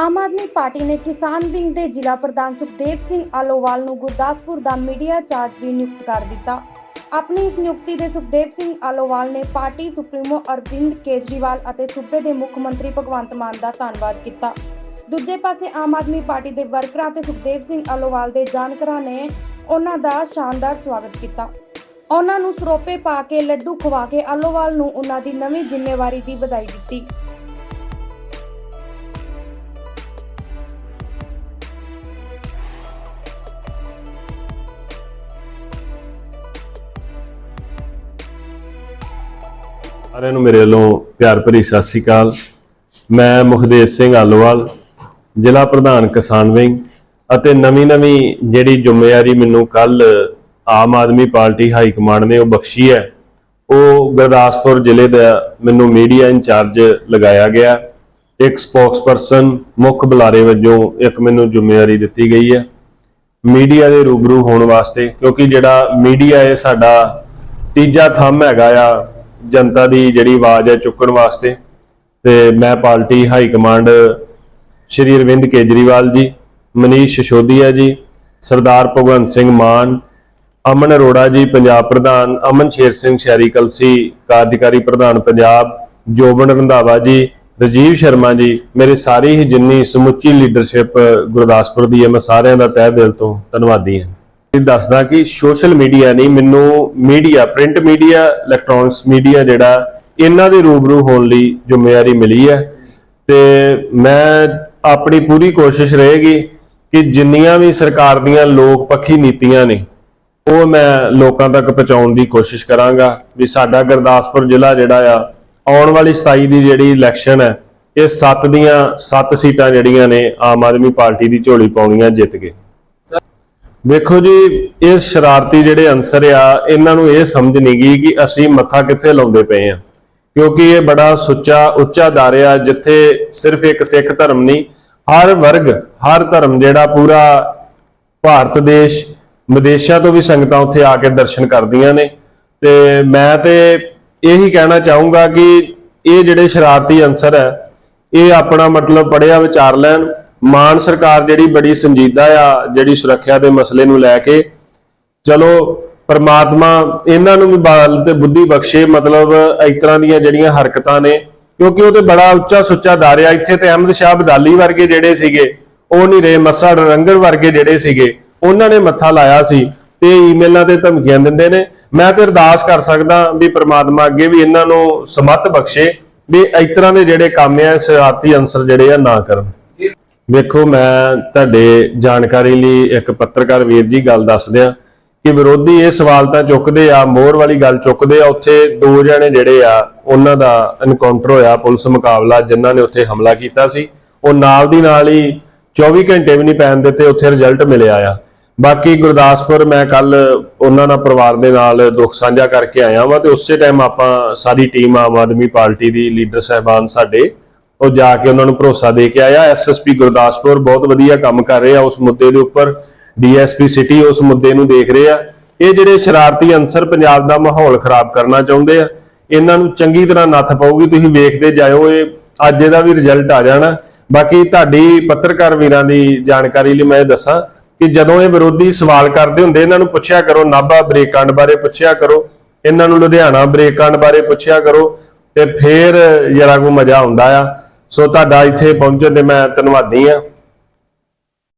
ਆਮ Aadmi party ਨੇ ਕਿਸਾਨ wing ਦੇ ਜ਼ਿਲ੍ਹਾ ਪ੍ਰਧਾਨ ਸੁਖਦੇਵ ਸਿੰਘ ਆਲੋਵਾਲ ਨੂੰ ਗੁਰਦਾਸਪੁਰ ਦਾ ਮੀਡੀਆ ਚਾਰਜ ਵੀ ਨਿਯੁਕਤ ਕਰ ਦਿੱਤਾ। ਆਪਣੀ ਇਸ ਨਿਯੁਕਤੀ ਦੇ ਸੁਖਦੇਵ ਸਿੰਘ ਆਲੋਵਾਲ ਨੇ ਪਾਰਟੀ ਸੁਪਰੀਮੋ ਅਰਵਿੰਦ ਕੇਜਰੀਵਾਲ ਅਤੇ ਸੂਬੇ ਦੇ ਮੁੱਖ ਮੰਤਰੀ ਭਗਵੰਤ ਮਾਨ ਦਾ ਧੰਨਵਾਦ ਕੀਤਾ। ਦੂਜੇ ਪਾਸੇ ਆਮ ਆਦਮੀ ਪਾਰਟੀ ਦੇ ਵਰਕਰਾਂ ਤੇ ਸੁਖਦੇਵ ਸਿੰਘ ਆਲੋਵਾਲ ਦੇ ਜਾਣਕਾਰਾਂ ਨੇ ਉਹਨਾਂ ਦਾ ਸ਼ਾਨਦਾਰ ਸਵਾਗਤ ਕੀਤਾ। ਉਹਨਾਂ ਨੂੰ ਸਰੋਪੇ ਪਾ ਕੇ ਲੱਡੂ ਖਵਾ ਕੇ ਆਲੋਵਾਲ ਨੂੰ ਉਹਨਾਂ ਦੀ ਨਵੀਂ ਜ਼ਿੰਮੇਵਾਰੀ ਦੀ ਵਧਾਈ ਦਿੱਤੀ। ਸਾਰਿਆਂ ਨੂੰ ਮੇਰੇ ਵੱਲੋਂ ਪਿਆਰ ਭਰੀ ਸਤਿ ਸ੍ਰੀ ਅਕਾਲ। ਮੈਂ ਮੁਖਦੇਵ ਸਿੰਘ ਆਲੋਵਾਲ, ਜ਼ਿਲ੍ਹਾ ਪ੍ਰਧਾਨ ਕਿਸਾਨ ਵਿੰਗ ਅਤੇ ਨਵੀਂ ਨਵੀਂ ਜਿਹੜੀ ਜ਼ਿੰਮੇਵਾਰੀ ਮੈਨੂੰ ਕੱਲ Aam Aadmi party high command ਨੇ ਉਹ ਬਖਸ਼ੀ ਹੈ, ਉਹ ਗੁਰਦਾਸਪੁਰ ਜ਼ਿਲ੍ਹੇ ਦਾ ਮੈਨੂੰ ਮੀਡੀਆ ਇੰਚਾਰਜ ਲਗਾਇਆ ਗਿਆ। ਇੱਕ ਸਪੋਕਸਪਰਸਨ ਮੁੱਖ ਬੁਲਾਰੇ ਵਜੋਂ ਇੱਕ ਮੈਨੂੰ ਜ਼ਿੰਮੇਵਾਰੀ ਦਿੱਤੀ ਗਈ ਹੈ। ਮੀਡੀਆ ਦੇ ਰੂਬਰੂ ਹੋਣ ਵਾਸਤੇ, ਕਿਉਂਕਿ ਜਿਹੜਾ ਮੀਡੀਆ ਹੈ ਸਾਡਾ ਤੀਜਾ ਥੰਮ ਹੈਗਾ ਆ ਜਨਤਾ ਦੀ ਜਿਹੜੀ ਆਵਾਜ਼ ਹੈ ਚੁੱਕਣ ਵਾਸਤੇ ਤੇ ਮੈਂ party high command Shri Arvind Kejriwal ji, Manish Sisodia ਜੀ, ਸਰਦਾਰ ਭਗਵੰਤ ਸਿੰਘ ਮਾਨ, ਅਮਨ ਅਰੋੜਾ ਜੀ, ਪੰਜਾਬ ਪ੍ਰਧਾਨ, ਅਮਨ ਸ਼ੇਰ ਸਿੰਘ ਸ਼ਹਿਰੀ ਕਲਸੀ, ਕਾਰਜਕਾਰੀ ਪ੍ਰਧਾਨ ਪੰਜਾਬ, ਜੋਬਨ ਰੰਧਾਵਾ ਜੀ, ਰਜੀਵ ਸ਼ਰਮਾ ਜੀ, ਮੇਰੇ ਸਾਰੀ ਹੀ ਜਿੰਨੀ ਸਮੁੱਚੀ ਲੀਡਰਸ਼ਿਪ ਗੁਰਦਾਸਪੁਰ ਦੀ ਹੈ, ਮੈਂ ਸਾਰਿਆਂ ਦਾ ਤਹਿ ਦਿਲ ਤੋਂ ਧੰਨਵਾਦੀ ਹਾਂ। ਇਹ ਦੱਸਦਾ ਕਿ ਸੋਸ਼ਲ ਮੀਡੀਆ ਨਹੀਂ, ਮੈਨੂੰ media, print media electronics media ਜਿਹੜਾ, ਇਹਨਾਂ ਦੇ ਰੂਬਰੂ ਹੋਣ ਲਈ ਜ਼ਿੰਮੇਵਾਰੀ ਮਿਲੀ ਹੈ। ਤੇ ਮੈਂ ਆਪਣੀ ਪੂਰੀ ਕੋਸ਼ਿਸ਼ ਰਹੇਗੀ ਕਿ ਜਿੰਨੀਆਂ ਵੀ ਸਰਕਾਰ ਦੀਆਂ ਲੋਕ ਪੱਖੀ ਨੀਤੀਆਂ ਨੇ, ਉਹ ਮੈਂ ਲੋਕਾਂ ਤੱਕ ਪਹੁੰਚਾਉਣ ਦੀ ਕੋਸ਼ਿਸ਼ ਕਰਾਂਗਾ ਵੀ ਸਾਡਾ ਗੁਰਦਾਸਪੁਰ ਜ਼ਿਲ੍ਹਾ ਜਿਹੜਾ ਆ, ਆਉਣ ਵਾਲੀ 27 ਦੀ ਜਿਹੜੀ ਇਲੈਕਸ਼ਨ ਹੈ, ਇਹ 7 ਦੀਆਂ 7 ਸੀਟਾਂ ਜਿਹੜੀਆਂ ਨੇ ਆਮ ਆਦਮੀ ਪਾਰਟੀ ਦੀ ਝੋਲੀ ਪਾਉਣੀਆਂ ਜਿੱਤ ਕੇ। ਵੇਖੋ ਜੀ, ਇਹ ਸ਼ਰਾਰਤੀ ਜਿਹੜੇ ਅੰਸਰ ਆ, ਇਹਨਾਂ ਨੂੰ ਇਹ ਸਮਝ ਨਹੀਂ ਗਈ ਕਿ ਅਸੀਂ ਮੱਥਾ ਕਿੱਥੇ ਲਾਉਂਦੇ ਪਏ ਆ ਕਿਉਂਕਿ ਇਹ ਬੜਾ ਸੁੱਚਾ, ਉੱਚਾ ਦਰ ਆ, ਜਿੱਥੇ ਸਿਰਫ ਇੱਕ ਸਿੱਖ ਧਰਮ ਨਹੀਂ, ਹਰ ਵਰਗ, ਹਰ ਧਰਮ ਜਿਹੜਾ ਪੂਰਾ ਭਾਰਤ ਦੇਸ਼, ਵਿਦੇਸ਼ਾਂ ਤੋਂ ਵੀ ਸੰਗਤਾਂ ਉੱਥੇ ਆ ਕੇ ਦਰਸ਼ਨ ਕਰਦੀਆਂ ਨੇ। ਤੇ ਮੈਂ ਤੇ ਇਹੀ ਕਹਿਣਾ ਚਾਹੂੰਗਾ ਕਿ ਇਹ ਜਿਹੜੇ ਸ਼ਰਾਰਤੀ ਅੰਸਰ ਹੈ ਇਹ ਆਪਣਾ ਮਤਲਬ ਪੜਿਆ ਵਿਚਾਰ ਲੈਣ ਮਾਨ ਸਰਕਾਰ ਜਿਹੜੀ ਬੜੀ ਸੰਜੀਦਾ ਆ, ਜਿਹੜੀ ਸੁਰੱਖਿਆ ਦੇ ਮਸਲੇ ਨੂੰ ਲੈ ਕੇ, ਚਲੋ ਪਰਮਾਤਮਾ ਇਹਨਾਂ ਨੂੰ ਵੀ ਬਾਲ ਤੇ ਬੁੱਧੀ ਬਖਸ਼ੇ, ਮਤਲਬ ਇਸ ਤਰ੍ਹਾਂ ਦੀਆਂ ਜਿਹੜੀਆਂ ਹਰਕਤਾਂ ਨੇ, ਕਿਉਂਕਿ ਉਹ ਤੇ ਬੜਾ ਉੱਚਾ ਸੁੱਚਾ ਦਰ ਇੱਥੇ ਤੇ ਅਹਿਮਦ ਸ਼ਾਹ ਬਦਾਲੀ ਵਰਗੇ ਜਿਹੜੇ ਸੀਗੇ, ਉਹ ਨਹੀਂ ਰਹੇ, ਮੱਸਾ ਰੰਗੜ ਵਰਗੇ ਜਿਹੜੇ ਸੀਗੇ, ਉਹਨਾਂ ਨੇ ਮੱਥਾ ਲਾਇਆ ਸੀ ਤੇ ਈਮੇਲਾਂ ਤੇ ਧਮਕੀਆਂ ਦਿੰਦੇ ਨੇ। ਮੈਂ ਤੇ ਅਰਦਾਸ ਕਰ ਸਕਦਾ ਵੀ ਪ੍ਰਮਾਤਮਾ ਅੱਗੇ ਵੀ ਇਹਨਾਂ ਨੂੰ ਸਮੱਤ ਬਖਸ਼ੇ, ਵੀ ਇਸ ਤਰ੍ਹਾਂ ਦੇ ਜਿਹੜੇ ਕੰਮ ਆ ਸ਼ਰਾਰਤੀ ਅੰਸਰ ਜਿਹੜੇ ਆ ਨਾ ਕਰਨ। ਵੇਖੋ, ਮੈਂ ਤੁਹਾਡੇ ਜਾਣਕਾਰੀ ਲਈ ਇੱਕ ਪੱਤਰਕਾਰ ਵੀਰ ਜੀ ਗੱਲ ਦੱਸ ਦਿਆਂ ਕਿ ਵਿਰੋਧੀ ਇਹ ਸਵਾਲ ਤਾਂ ਚੁੱਕਦੇ ਆ, ਮੋਹਰ ਵਾਲੀ ਗੱਲ ਚੁੱਕਦੇ ਆ। ਉੱਥੇ ਦੋ ਜਣੇ ਜਿਹੜੇ ਆ, ਉਹਨਾਂ ਦਾ ਐਨਕਾਊਂਟਰ ਹੋਇਆ ਪੁਲਿਸ ਮੁਕਾਬਲਾ, ਜਿਨ੍ਹਾਂ ਨੇ ਉੱਥੇ ਹਮਲਾ ਕੀਤਾ ਸੀ। ਉਹ ਨਾਲ ਦੀ ਨਾਲ ਹੀ 24 ਘੰਟੇ ਵੀ ਨਹੀਂ ਪੈਣ ਦਿੱਤੇ, ਉੱਥੇ ਰਿਜ਼ਲਟ ਮਿਲਿਆ ਆ। ਬਾਕੀ ਗੁਰਦਾਸਪੁਰ ਮੈਂ ਕੱਲ ਉਹਨਾਂ ਨਾਲ ਪਰਿਵਾਰ ਦੇ ਨਾਲ ਦੁੱਖ ਸਾਂਝਾ ਕਰਕੇ ਆਇਆ ਵਾਂ ਤੇ ਉਸੇ ਟਾਈਮ ਆਪਾਂ ਸਾਰੀ ਟੀਮ ਆਮ ਆਦਮੀ ਪਾਰਟੀ ਦੀ ਲੀਡਰ ਸਹਿਬਾਨ ਸਾਡੇ ਉਹ ਜਾ ਕੇ ਉਹਨਾਂ ਨੂੰ ਭਰੋਸਾ ਦੇ ਕੇ ਆਇਆ। ਐਸਐਸਪੀ ਗੁਰਦਾਸਪੁਰ ਬਹੁਤ ਵਧੀਆ ਕੰਮ ਕਰ ਰਹੇ ਆ ਉਸ ਮੁੱਦੇ ਦੇ ਉੱਪਰ। ਡੀਐਸਪੀ ਸਿਟੀ ਉਸ ਮੁੱਦੇ ਨੂੰ ਦੇਖ ਰਹੇ ਆ। ਇਹ ਜਿਹੜੇ ਸ਼ਰਾਰਤੀ ਅੰਸਰ ਪੰਜਾਬ ਦਾ ਮਾਹੌਲ ਖਰਾਬ ਕਰਨਾ ਚਾਹੁੰਦੇ ਆ, ਇਹਨਾਂ ਨੂੰ ਚੰਗੀ ਤਰ੍ਹਾਂ ਨੱਥ ਪਾਊਗੀ, ਤੁਸੀਂ ਵੇਖਦੇ ਜਾਇਓ, ਇਹ ਅੱਜ ਇਹਦਾ ਵੀ ਰਿਜ਼ਲਟ ਆ ਜਾਣਾ। ਬਾਕੀ ਤੁਹਾਡੀ ਪੱਤਰਕਾਰ ਵੀਰਾਂ ਦੀ ਜਾਣਕਾਰੀ ਲਈ ਮੈਂ ਇਹ ਦੱਸਾਂ ਕਿ ਜਦੋਂ ਇਹ ਵਿਰੋਧੀ ਸਵਾਲ ਕਰਦੇ ਹੁੰਦੇ, ਇਹਨਾਂ ਨੂੰ ਪੁੱਛਿਆ ਕਰੋ, ਨਾਭਾ ਬ੍ਰੇਕ ਬਾਰੇ ਪੁੱਛਿਆ ਕਰੋ। ਇਹਨਾਂ ਨੂੰ ਲੁਧਿਆਣਾ ਬ੍ਰੇਕ ਬਾਰੇ ਪੁੱਛਿਆ ਕਰੋ ਤੇ ਫੇਰ ਜਰਾ ਕੋ ਮਜ਼ਾ ਆਉਂਦਾ ਆ। ਸੋ ਤੁਹਾਡਾ ਇੱਥੇ ਪਹੁੰਚਣ ਤੇ ਮੈਂ ਧੰਨਵਾਦੀ ਆ